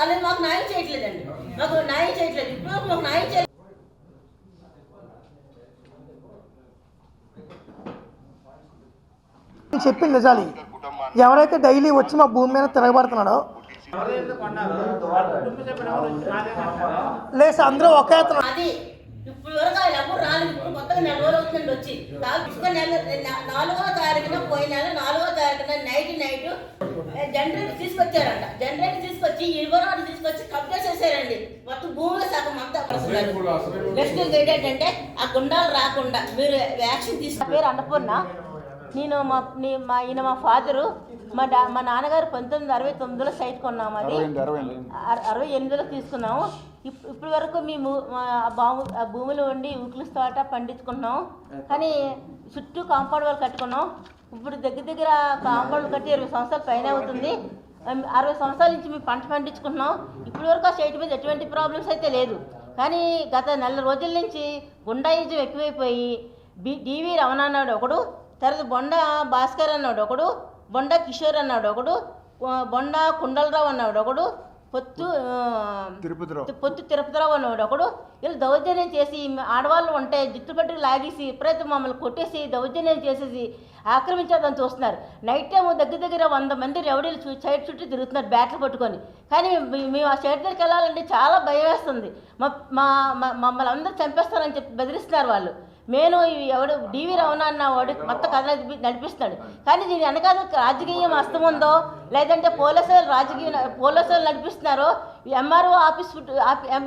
కానీ మాకు న్యాయం చేయట్లేదండి. మాకు న్యాయం చేయట్లేదు. ఇప్పుడు మాకు న్యాయం చేయలేదు చెప్పింది నిజాలు. ఎవరైతే డైలీ వచ్చి మా భూమి మీద తిరగబడుతున్నాడో లేదు అందరూ ఒకే అది ఇప్పుడు వరకు ఎప్పుడు రాలేదు. ఇప్పుడు కొత్తగా నెల రోజులు అవుతుందండి వచ్చి. తా- ఇసుక నెల నె- నాలుగో తారీఖున పోయిన నెల నాలుగో తారీఖున నైట్ నైట్ జనరేటర్ తీసుకొచ్చారంట. జనరేటర్ తీసుకొచ్చి ఇరువరాలు తీసుకొచ్చి చేశారండి. మొత్తం భూమిలో సగం అంతా నెక్స్ట్ ఏంటంటే ఆ గుండాలు రాకుండా మీరు యాక్షన్ తీసుకు పేరు అన్నపూర్ణ. నేను మా మా ఈయన మా ఫాదరు మా డా మా నాన్నగారు పంతొమ్మిది అరవై తొమ్మిదిలో సైట్ కొన్నాము అది. అర- అరవై ఎనిమిదిలో తీసుకున్నాము. ఇప్- ఇప్పటి వరకు మేము బాము భూమిలో ఉండి ఉకులు తోట పండించుకున్నాం. కానీ చుట్టూ కాంపౌండ్ వాళ్ళు కట్టుకున్నాం. ఇప్పుడు దగ్గర దగ్గర కాంపౌండ్ కట్టి ఇరవై సంవత్సరాల పైన అవుతుంది. అరవై సంవత్సరాల నుంచి మేము పంట పండించుకుంటున్నాం. ఇప్పటి వరకు ఆ సైట్ మీద ఎటువంటి ప్రాబ్లమ్స్ అయితే లేదు. కానీ గత నెల రోజుల నుంచి గుండాయిజం ఎక్కువైపోయి బి డివి రమణ అన్నాడు ఒకడు తర్వాత బొండ భాస్కర్ అన్నాడు ఒకడు బొండ కిషోర్ అన్నాడు ఒకడు బొండ కుండలరావు అన్నాడు ఒకడు పొత్తు తిరుపతిరావు. పొత్తు తిరుపతిరావు అన్నాడు ఒకడు. వీళ్ళు దౌర్జన్యం చేసి ఆడవాళ్ళు ఉంటే జుట్టు పట్టుకు లాగేసి ఎప్పుడైతే మమ్మల్ని కొట్టేసి దౌర్జన్యం చేసేసి ఆక్రమించేదని చూస్తున్నారు. నైట్ టైం దగ్గర దగ్గర వంద మంది రౌడీలు చూ సైడ్ చుట్టూ తిరుగుతున్నారు బ్యాట్లు పట్టుకొని. కానీ మేము ఆ సైడ్ దగ్గరికి వెళ్ళాలంటే చాలా భయం వేస్తుంది. మా- మమ్మల్ని అందరూ చంపేస్తారని చెప్పి బెదిరిస్తున్నారు వాళ్ళు. నేను ఎవడు డివి రమణ అన్న వాడు మొత్తం కథ నడిపి నడిపిస్తున్నాడు. కానీ దీని వెనకాల రాజకీయం అస్తం ఉందో లేదంటే పోలీసులు రాజకీయ పోలీసులు నడిపిస్తున్నారో ఎంఆర్ఓ ఆఫీస్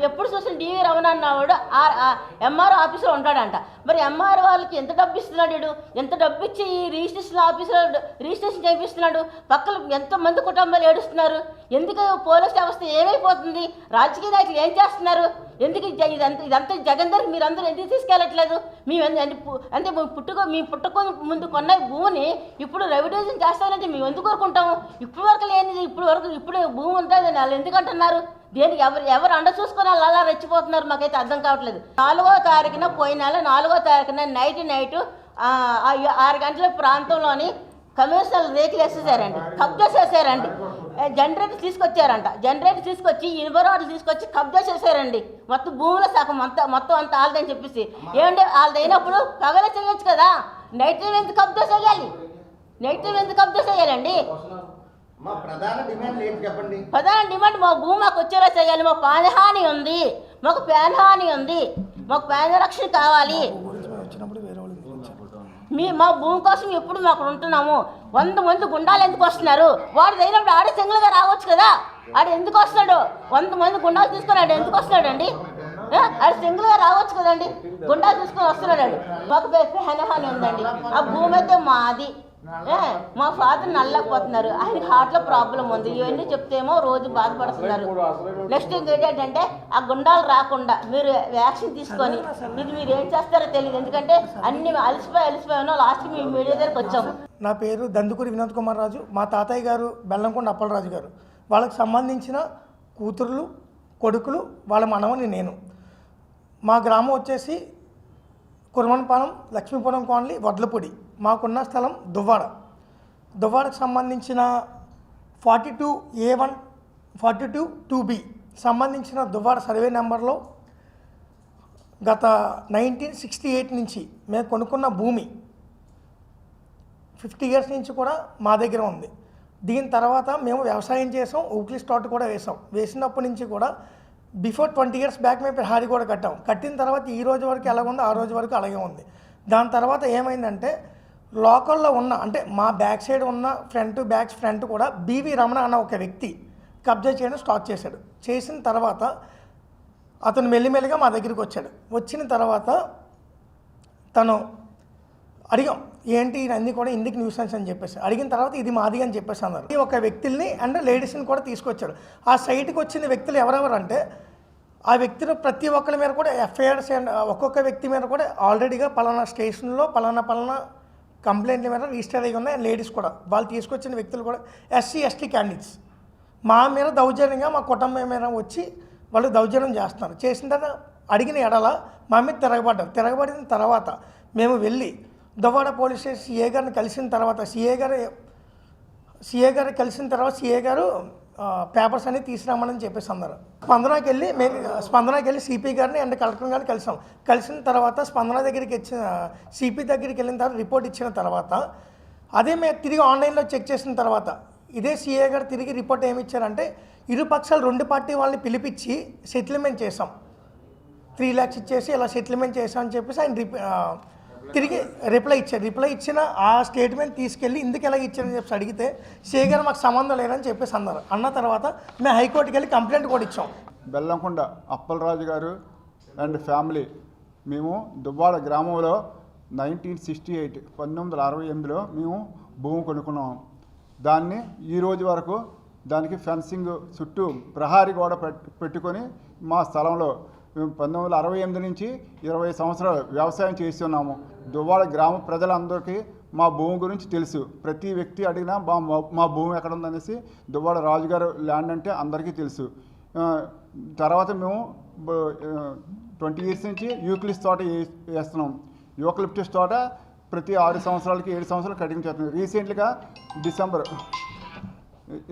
ఎప్పుడు చూసిన డివి రమణ అన్నవాడు ఎంఆర్ఓ ఆఫీసులో ఉంటాడంట. మరి ఎంఆర్ఓ వాళ్ళకి ఎంత డబ్బు ఇస్తున్నాడు వీడు? ఎంత డబ్బు ఇచ్చి ఈ రిజిస్ట్రేషన్ ఆఫీసులో రిజిస్ట్రేషన్ చేపిస్తున్నాడు? పక్కన ఎంతమంది కుటుంబాలు ఏడుస్తున్నారు? ఎందుకు పోలీస్ వ్యవస్థ ఏమైపోతుంది? రాజకీయ నాయకులు ఏం చేస్తున్నారు? ఎందుకు ఇది- ఇదంతా ఇదంతా జగన్ దగ్గర మీరందరూ ఎందుకు తీసుకెళ్ళట్లేదు? మేము అంటే మేము పుట్టుకో మీ పుట్టుకో ముందు కొన్న భూమిని ఇప్పుడు రెవెడ్యూషన్ చేస్తారంటే మేము ఎందుకు కోరుకుంటాము? ఇప్పుడు వరకు లేనిది ఇప్పుడు వరకు ఇప్పుడు భూమి ఉంటుంది వాళ్ళు ఎందుకంటున్నారు దేనికి ఎవరు ఎవరు అండ చూసుకుని వాళ్ళు అలా రెచ్చిపోతున్నారు? మాకైతే అర్థం కావట్లేదు. నాలుగో తారీఖున పోయిన నెల నాలుగో తారీఖున నైట్ నైట్ ఆరు గంటల ప్రాంతంలోని కమిషనర్ రేట్లు వేసేసారండి. కబ్జా చేశారండి. జనరేటర్ తీసుకొచ్చారంట. జనరేటర్ తీసుకొచ్చి ఇనుపరాలు తీసుకొచ్చి కబ్జా చేశారండి. మొత్తం భూమిలో సగం అంతా మొత్తం అంతా ఆల్దని చెప్పేసి. ఏమంటే వాళ్ళది అయినప్పుడు పగల చేయొచ్చు కదా. నైట్ టైం ఎందుకు కబ్జా చేయాలి? నైట్ టైం ఎందుకు కబ్జా చేయాలండి? మా ప్రధాన డిమాండ్ ప్రధాన మా భూమి మాకు వచ్చేలా చేయాలి. మాకు ప్రాణహాని ఉంది. మాకు ప్రాణహాని ఉంది. మాకు ప్రాణ రక్షణ కావాలి గురించి మేము వచ్చినప్పుడు వేరే వాళ్ళు గురించి మీ మా భూమి కోసం ఎప్పుడు మాకు ఉంటున్నాము? వంద మంది గుండాలు ఎందుకు వస్తున్నారు? వాడు తగినప్పుడు ఆడే సింగిల్గా రావచ్చు కదా? ఆడు ఎందుకు వస్తున్నాడు? వంద మంది గుండాలు తీసుకొని ఆడు ఎందుకు వస్తున్నాడు అండి ఆడు సింగిల్గా రావచ్చు కదండి? గుండాలు తీసుకొని వస్తున్నాడు. మాకు హెనహాని ఉందండి. ఆ భూమి అయితే మాది. మా ఫాదర్ నల్లకపోతున్నారు. ఆయన హార్ట్లో ప్రాబ్లం ఉంది. ఇవన్నీ చెప్తేమో రోజు బాధపడుతున్నారు. నెక్స్ట్ ఏంటంటే ఆ గుండాలు రాకుండా మీరు వ్యాక్సిన్ తీసుకొని ఇది మీరు ఏం చేస్తారో తెలియదు ఎందుకంటే అన్ని అలసిపోయి అలసిపోయినా లాస్ట్ మీ మీడియా దగ్గరకు వచ్చాము. నా పేరు దందుకూరి వినోద్ కుమార్ రాజు. మా తాతయ్య గారు బెల్లంకొండ అప్పలరాజు గారు. వాళ్ళకి సంబంధించిన కూతుర్లు కొడుకులు వాళ్ళ మనవని నేను. మా గ్రామం వచ్చేసి కురమనపాలెం లక్ష్మీపురం కాలనీ వడ్లపొడి. మాకున్న స్థలం దువ్వాడ. దువ్వాడకు సంబంధించిన forty two A one forty two two B సంబంధించిన దువ్వాడ సర్వే నెంబర్లో గత నైన్టీన్ సిక్స్టీ ఎయిట్ నుంచి మేము కొనుక్కున్న భూమి ఫిఫ్టీ ఇయర్స్ నుంచి కూడా మా దగ్గర ఉంది. దీని తర్వాత మేము వ్యవసాయం చేసాం ఊక్లిస్ స్టాట్ కూడా వేసాం. వేసినప్పటి నుంచి కూడా బిఫోర్ ట్వంటీ ఇయర్స్ బ్యాక్ మేము ప్రహారీ కూడా కట్టాం. కట్టిన తర్వాత ఈ రోజు వరకు ఎలాగ ఉందో ఆ రోజు వరకు అలాగే ఉంది. దాని తర్వాత ఏమైందంటే లోకల్లో ఉన్న అంటే మా బ్యాక్ సైడ్ ఉన్న ఫ్రంట్ బ్యాక్ ఫ్రంట్ కూడా బీవీ రమణ అన్న ఒక వ్యక్తి కబ్జా చేయడం స్టార్ట్ చేశాడు. చేసిన తర్వాత అతను మెల్లిమెల్లిగా మా దగ్గరికి వచ్చాడు. వచ్చిన తర్వాత తను అడిగాం ఏంటి అన్నీ కూడా ఇందుకు న్యూసెన్స్ అని చెప్పేసి? అడిగిన తర్వాత ఇది మాది అని చెప్పేసి అన్నారు. ఈ ఒక వ్యక్తుల్ని అండ్ లేడీస్ని కూడా తీసుకొచ్చారు ఆ సైట్కి వచ్చిన వ్యక్తులు ఎవరెవరు అంటే ఆ వ్యక్తులు ప్రతి ఒక్కరి మీద కూడా ఎఫ్ఐఆర్స్ అండ్ ఒక్కొక్క వ్యక్తి మీద కూడా ఆల్రెడీగా పలానా స్టేషన్లో పలానా పలానా కంప్లైంట్ల మీద రిజిస్టర్ అయ్యి ఉన్నాయి? లేడీస్ కూడా. వాళ్ళు తీసుకొచ్చిన వ్యక్తులు కూడా. SC ST candidates. మా మీద దౌర్జన్యంగా మా కుటుంబం మీద వచ్చి వాళ్ళు దౌర్జన్యం చేస్తున్నారు. చేసిన తర్వాత అడిగిన ఎడల మా మీద తిరగబడ్డారు. తిరగబడిన తర్వాత మేము వెళ్ళి దువ్వాడ పోలీస్ స్టేషన్ సిఏ గారిని కలిసిన తర్వాత సిఏ గారు సిఏ గారు కలిసిన తర్వాత సిఏ గారు పేపర్స్ అన్ని తీసుకురామని చెప్పేసి అన్నారు. స్పందనకి వెళ్ళి మేము స్పందనకి వెళ్ళి సిపి గారిని అండ్ కలెక్టర్ గారిని కలిసాం. కలిసిన తర్వాత స్పందన దగ్గరికి వచ్చిన సిపి దగ్గరికి వెళ్ళిన తర్వాత రిపోర్ట్ ఇచ్చిన తర్వాత అదే మేము తిరిగి ఆన్లైన్లో చెక్ చేసిన తర్వాత ఇదే సిఏ గారు తిరిగి రిపోర్ట్ ఏమి ఇచ్చారంటే ఇరు పక్షాలు రెండు పార్టీ వాళ్ళని పిలిపించి సెటిల్మెంట్ చేసాం త్రీ ల్యాక్స్ ఇచ్చేసి ఇలా సెటిల్మెంట్ చేసామని చెప్పేసి ఆయన రిప్ తిరిగి రిప్లై ఇచ్చారు రిప్లై ఇచ్చిన ఆ స్టేట్మెంట్ తీసుకెళ్ళి ఇందుకు ఎలా ఇచ్చారని చెప్పేసి అడిగితే శేఖర్ మాకు సంబంధం లేదని చెప్పేసి అన్నారు. అన్న తర్వాత మేము హైకోర్టుకి వెళ్ళి కంప్లైంట్ కూడా ఇచ్చాం. బెల్లంకొండ అప్పలరాజు గారు అండ్ ఫ్యామిలీ మేము దువ్వాడ గ్రామంలో నైన్టీన్ సిక్స్టీ ఎయిట్ పంతొమ్మిది వందల అరవై ఎనిమిదిలో మేము భూమి కొనుక్కున్నాం. దాన్ని ఈ రోజు వరకు దానికి ఫెన్సింగ్ చుట్టూ ప్రహారీ గోడ పెట్టుకొని మా స్థలంలో మేము పంతొమ్మిది వందల అరవై ఎనిమిది నుంచి ఇరవై సంవత్సరాలు వ్యవసాయం చేస్తున్నాము. దువ్వాడ గ్రామ ప్రజలందరికీ మా భూమి గురించి తెలుసు. ప్రతి వ్యక్తి అడిగినా మా మా భూమి ఎక్కడ ఉందనేసి దువ్వాడ రాజుగారు ల్యాండ్ అంటే అందరికీ తెలుసు. తర్వాత మేము ట్వంటీ ఇయర్స్ నుంచి యూక్లిస్ తోట వేస్తున్నాం. యూక్లిప్టిస్ తోట ప్రతి ఆరు సంవత్సరాలకి ఏడు సంవత్సరాలు కటింగ్ చేస్తున్నాం. రీసెంట్గా డిసెంబర్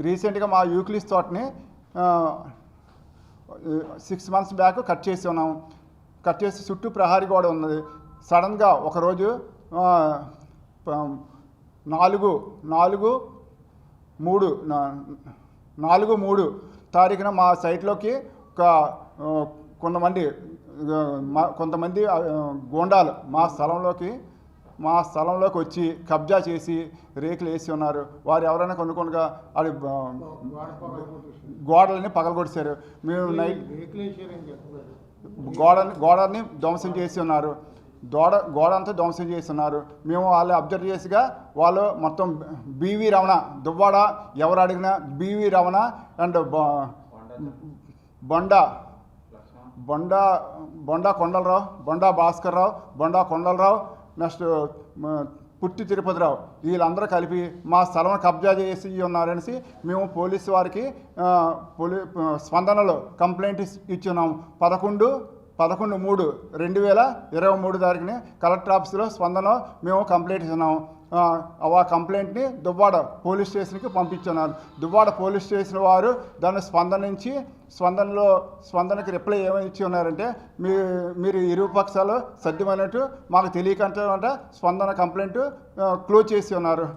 రీసెంట్గా మా యూక్లిస్ తోటని సిక్స్ మంత్స్ బ్యాక్ కట్ చేసి ఉన్నాం. కట్ చేసి చుట్టూ ప్రహారీ గోడ ఉన్నది. సడన్గా ఒకరోజు నాలుగు నాలుగు మూడు నాలుగు మూడు తారీఖున మా సైట్లోకి ఒక కొంతమంది కొంతమంది గోండాలు మా స్థలంలోకి మా స్థలంలోకి వచ్చి కబ్జా చేసి రేకులు వేసి ఉన్నారు. వారు ఎవరైనా కొనుక్కొనగా అది గోడలని పగలగొడిచారు మేము నైట్ గోడని గోడని ధ్వంసం చేసి ఉన్నారు. గోడ గోడ అంతా ధ్వంసం చేసి ఉన్నారు. మేము వాళ్ళు అబ్జర్వ్ చేసిగా వాళ్ళు మొత్తం బీవీ రమణ దువ్వాడ ఎవరు అడిగినా BV Ramana and Bonda Bonda Bonda Kondalarao Bonda Bhaskararao Bonda Kondalarao next Putti Tirupatirao. వీళ్ళందరూ కలిపి మా స్థలం కబ్జా చేసి ఉన్నారనేసి మేము పోలీసు వారికి పోలీ స్పందనలో కంప్లైంట్ ఇచ్చున్నాము పదకొండు పదకొండు మూడు రెండు వేల ఇరవై మూడు తారీఖుని కలెక్టర్ ఆఫీస్లో స్పందన మేము కంప్లైంట్ ఇస్తున్నాం ఆ, కంప్లైంట్ని దువ్వాడ పోలీస్ స్టేషన్కి పంపించున్నారు. దువ్వాడ పోలీస్ స్టేషన్ వారు దాన్ని స్పందనించి స్పందనలో స్పందనకి రిప్లై ఏమని ఇచ్చి ఉన్నారంటే మీ మీరు ఇరు పక్షాలు సద్యమైనట్టు మాకు తెలియకంటే స్పందన కంప్లైంట్ క్లోజ్ చేసి ఉన్నారు.